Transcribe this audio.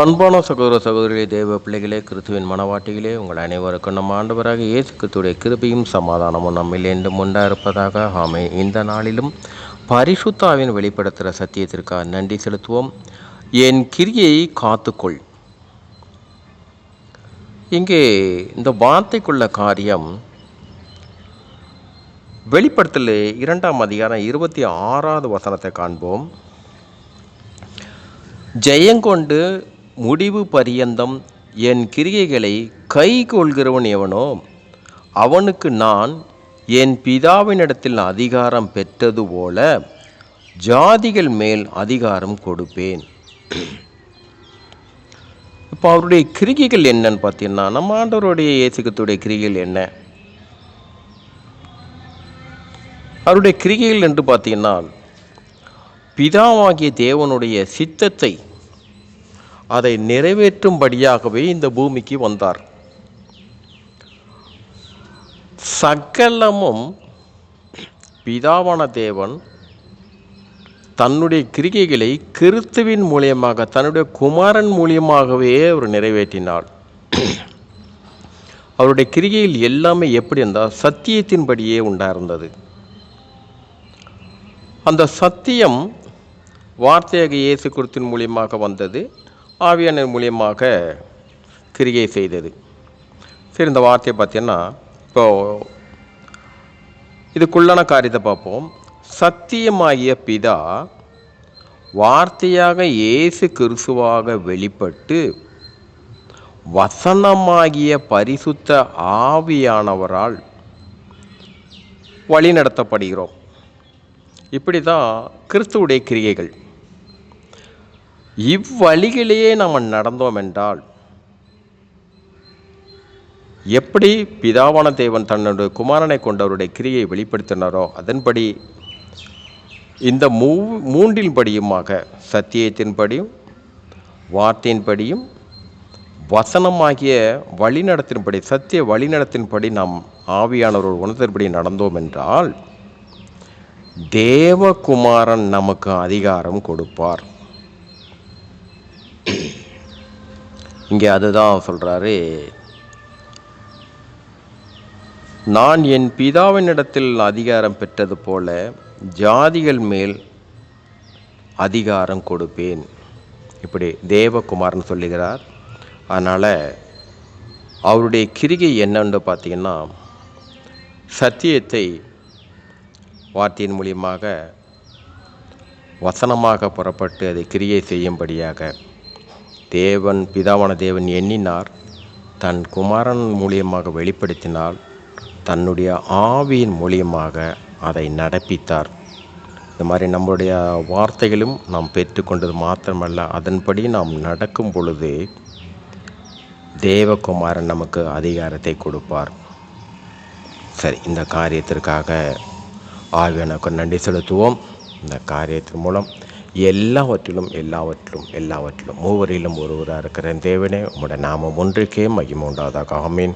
அன்பான சகோதர சகோதரிகளே தேவ பிள்ளைகளே கிறிஸ்துவின் மனவாட்டிகளே உங்கள் அனைவருக்கும் நம்ம ஆண்டவராக இயேசு கிறிஸ்துடைய கிருபையும் சமாதானமும் நம்மில் என்று முண்டா இருப்பதாக ஆமை இந்த நாளிலும் பரிசுத்தாவின் வெளிப்படுத்துகிற சத்தியத்திற்காக நன்றி செலுத்துவோம். என் கிரியை காத்துக்கொள். இங்கே இந்த வார்த்தைக்குள்ள காரியம் வெளிப்படுத்தலே இரண்டாம் அதிகாரம் இருபத்தி ஆறாவது வசனத்தை காண்போம். ஜெயங்கொண்டு முடிவு பரியந்தம் என் கிரியைகளை கை கொள்கிறவன் எவனோ அவனுக்கு நான் என் பிதாவினிடத்தில் அதிகாரம் பெற்றது போல ஜாதிகள் மேல் அதிகாரம் கொடுப்பேன். இப்போ அவருடைய கிரிகைகள் என்னன்னு பார்த்தீங்கன்னா நம்ம ஆண்டவருடைய இயேசுக்கத்துடைய கிரிகைகள் என்ன? அவருடைய கிரிகைகள் என்று பார்த்தீங்கன்னா பிதாவாகிய தேவனுடைய சித்தத்தை அதை நிறைவேற்றும்படியாகவே இந்த பூமிக்கு வந்தார். சகலமும் பிதாவான தேவன் தன்னுடைய கிரிகைகளை கிறித்துவின் மூலியமாக தன்னுடைய குமாரன் மூலியமாகவே அவர் நிறைவேற்றினார். அவருடைய கிரிகையில் எல்லாமே எப்படி இருந்தால் சத்தியத்தின்படியே உண்டாயிருந்தது அந்த சத்தியம் வார்த்தையாக இயேசு குருத்தின் மூலியமாக வந்தது. ஆவியான மூலியமாக கிரியை செய்தது. சரி இந்த வார்த்தையை பார்த்தீங்கன்னா இப்போ இதுக்குள்ளான காரியத்தை பார்ப்போம். சத்தியமாகிய பிதா வார்த்தையாக இயேசு கிறிஸ்துவாக வெளிப்பட்டு வசனமாகிய பரிசுத்த ஆவியானவரால் வழி நடத்தப்படுகிறோம் இப்படி தான் கிறிஸ்துவுடைய கிரியைகள். இவ்வழிகளிலேயே நாம் நடந்தோம் என்றால் எப்படி பிதாவான தேவன் தன்னுடைய குமாரனை கொண்டவருடைய கிரியை வெளிப்படுத்தினாரோ அதன்படி இந்த மூ மூன்றின் படியுமாக சத்தியத்தின்படியும் வார்த்தையின்படியும் வசனமாகிய வழிநடத்தின்படி சத்திய வழிநடத்தின்படி நாம் ஆவியானவர் உணர்த்தின்படி நடந்தோம் என்றால் தேவகுமாரன் நமக்கு அதிகாரம் கொடுப்பார். இங்கே அதுதான் சொல்கிறாரு நான் என் பிதாவினிடத்தில் அதிகாரம் பெற்றது போல ஜாதிகள் மேல் அதிகாரம் கொடுப்பேன். இப்படி தேவகுமார்னு சொல்லுகிறார். அதனால் அவருடைய கிரிகை என்னன்னு பார்த்தீங்கன்னா சத்தியத்தை வார்த்தையின் மூலியமாக வசனமாக புறப்பட்டு அதை கிரியை செய்யும்படியாக. தேவன் பிதாவான தேவன் எண்ணினார். தன் குமாரன் மூலியமாக வெளிப்படுத்தினால் தன்னுடைய ஆவியின் மூலியமாக அதை நடப்பித்தார். இந்த மாதிரி நம்முடைய வார்த்தைகளும் நாம் பெற்றுக்கொண்டது மாத்திரமல்ல அதன்படி நாம் நடக்கும் பொழுது தேவகுமாரன் நமக்கு அதிகாரத்தை கொடுப்பார். சரி இந்த காரியத்திற்காக ஆவியானக்கு நன்றி செலுத்துவோம். இந்த காரியத்தின் மூலம் எல்லாவற்றிலும் எல்லாவற்றிலும் எல்லாவற்றிலும். மூவரிலும் ஒருவராக இருக்கிற தேவனே. உம்முடைய நாமம் ஒன்றுக்கே மகிமை உண்டாதாக ஆமீன்.